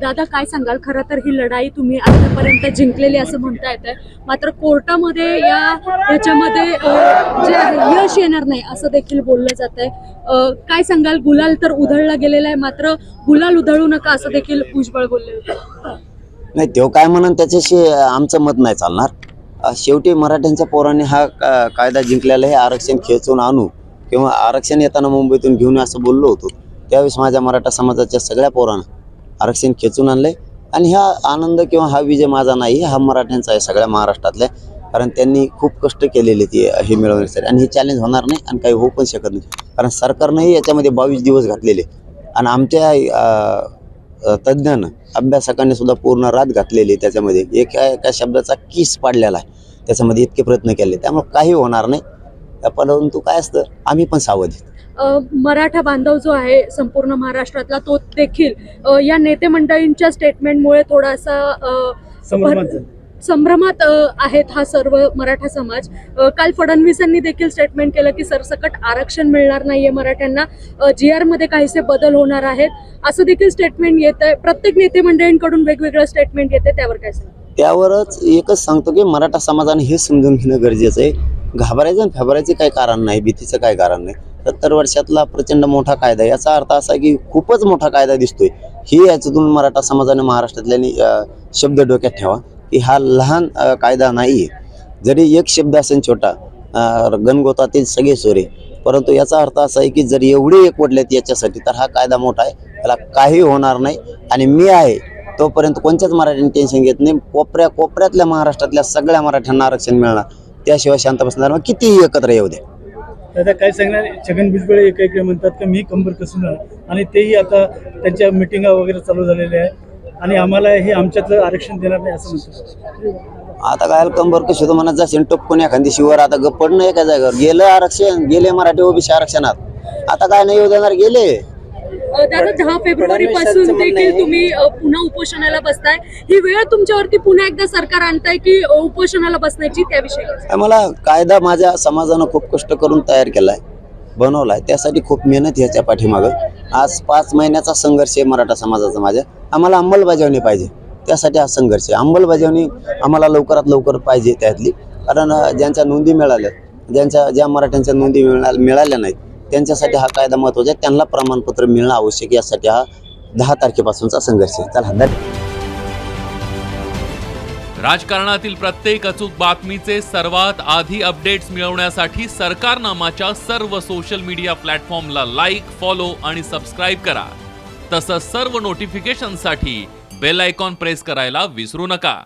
दादा काय सांगाल? खरं तर ही लढाई तुम्ही आतापर्यंत जिंकलेली असं म्हणता येत आहे मात्र कोर्टामध्ये या ह्याच्यामध्ये जे आहे यश येणार नाही असं देखील बोललं जात आहे काय सांगाल? गुलाल तर उधळला गेलेला आहे मात्र गुलाल उधळू नका असं देखील भुजबळ बोलले होते. नाही तो काय म्हणून त्याच्याशी आमचं मत नाही चालणार. शेवटी मराठ्यांच्या पोरांनी हा कायदा जिंकलेला हे आरक्षण खेचून आणू किंवा आरक्षण येताना मुंबईतून घेऊन असं बोललो होतो. त्यावेळेस माझ्या मराठा समाजाच्या सगळ्या पोरांना आरक्षण खेचून आणलंय. आणि हा आनंद किंवा हा विजय माझा नाही हा मराठ्यांचा आहे सगळ्या महाराष्ट्रातल्या. कारण त्यांनी खूप कष्ट केलेले ते हे मिळवण्यासाठी. आणि हे चॅलेंज होणार नाही आणि काही होऊ पण शकत नाही. कारण सरकारनंही याच्यामध्ये बावीस दिवस घातलेले. आणि आमच्या तज्ज्ञानं अभ्यासकांनी सुद्धा पूर्ण रात घातलेली आहे त्याच्यामध्ये. एका एका शब्दाचा किस पाडलेला आहे. त्याच्यामध्ये इतके प्रयत्न केले. त्यामुळे काही होणार नाही. परंतु काय असतं आम्ही पण सावध मराठा बांधव जो आहे संपूर्ण महाराष्ट्रातला तो देखील या नेते मंडळींच्या स्टेटमेंटमुळे थोडासा संभ्रमात आहेत हा सर्व मराठा समाज. काल फडणवीसांनी देखील स्टेटमेंट केलं की सरसकट आरक्षण मिळणार नाहीये मराठ्यांना. जी आरमध्ये काहीसे बदल होणार आहेत असं देखील स्टेटमेंट येत आहे. प्रत्येक नेते मंडळींकडून वेगवेगळं स्टेटमेंट येते त्यावर काय सांगा त्यावरच एकच सांगतो की मराठा समाजाने हे समजून घेणं गरजेचं आहे. घाबरायचं आणि फॅबरायचं काही कारण नाही भीतीचं काही कारण नाही. सत्तर वर्षातला प्रचंड मोठा कायदा याचा अर्थ असा आहे की खूपच मोठा कायदा दिसतोय. ही याच्यातून मराठा समाजाने महाराष्ट्रातल्यानी शब्द डोक्यात ठेवा की हा लहान कायदा नाही आहे जरी एक शब्द असेल छोटा गणगोतातील सगळे सोरे परंतु याचा अर्थ असा आहे की जर एवढे एकवटलेत याच्यासाठी तर हा कायदा मोठा आहे. त्याला काही होणार नाही. आणि मी आहे तोपर्यंत कोणत्याच मराठ्यांनी टेन्शन घेत नाही. कोपऱ्या कोपऱ्यातल्या महाराष्ट्रातल्या सगळ्या मराठ्यांना आरक्षण मिळणार. त्याशिवाय शांत बसणार मग कितीही एकत्र येऊ द्या. दादा काय सांगणार छगन भुजबळ एका इकडे म्हणतात की मी कंबर कसून आणि तेही आता त्यांच्या मिटिंगा वगैरे चालू झालेल्या आहे आणि आम्हाला हे आमच्यातलं आरक्षण देणार नाही असं म्हणतात. आता काय कंबर कशी होतं म्हणत जाशील टप्पून एखादी शिवर आता गप्पड नाही एका जागेवर. गेलं आरक्षण गेले मराठी ओबीसी आरक्षणात. आता काय नाही येऊ देणार गेले. दादा दहा फेब्रुवारी पासून देखील तुम्ही पुन्हा उपोषणाला बसताय. ही वेळ तुमच्यावरती पुन्हा एकदा सरकार आणताय की उपोषणाला बसण्याची त्याविषयी? मला कायदा माझ्या समाजानं खूप कष्ट करून तयार केलाय बनवलाय. त्यासाठी खूप मेहनत ह्याच्या पाठीमागं. आज पाच महिन्याचा संघर्ष आहे मराठा समाजाचा माझ्या. आम्हाला अंमलबजावणी पाहिजे. त्यासाठी हा संघर्ष आहे. अंमलबजावणी आम्हाला लवकरात लवकर पाहिजे त्यातली. कारण ज्यांच्या नोंदी मिळाल्या ज्यांच्या ज्या मराठ्यांच्या नोंदी मिळा मिळाल्या नाहीत त्यांच्यासाठी हा कायदा महत्त्वाचा आहे. त्यांना प्रमाणपत्र मिळणं आवश्यक यासाठी हा दहा तारखेपासूनचा संघर्ष आहे. चला धन्यवाद. राजकारणातील प्रत्येक अचूक बातमीचे सर्वात आधी अपडेट्स मिळवण्यासाठी सरकारनामाच्या सर्व सोशल मीडिया प्लॅटफॉर्मला लाईक फॉलो आणि सबस्क्राईब करा. तसंच सर्व नोटिफिकेशनसाठी बेल आयकॉन प्रेस करायला विसरू नका.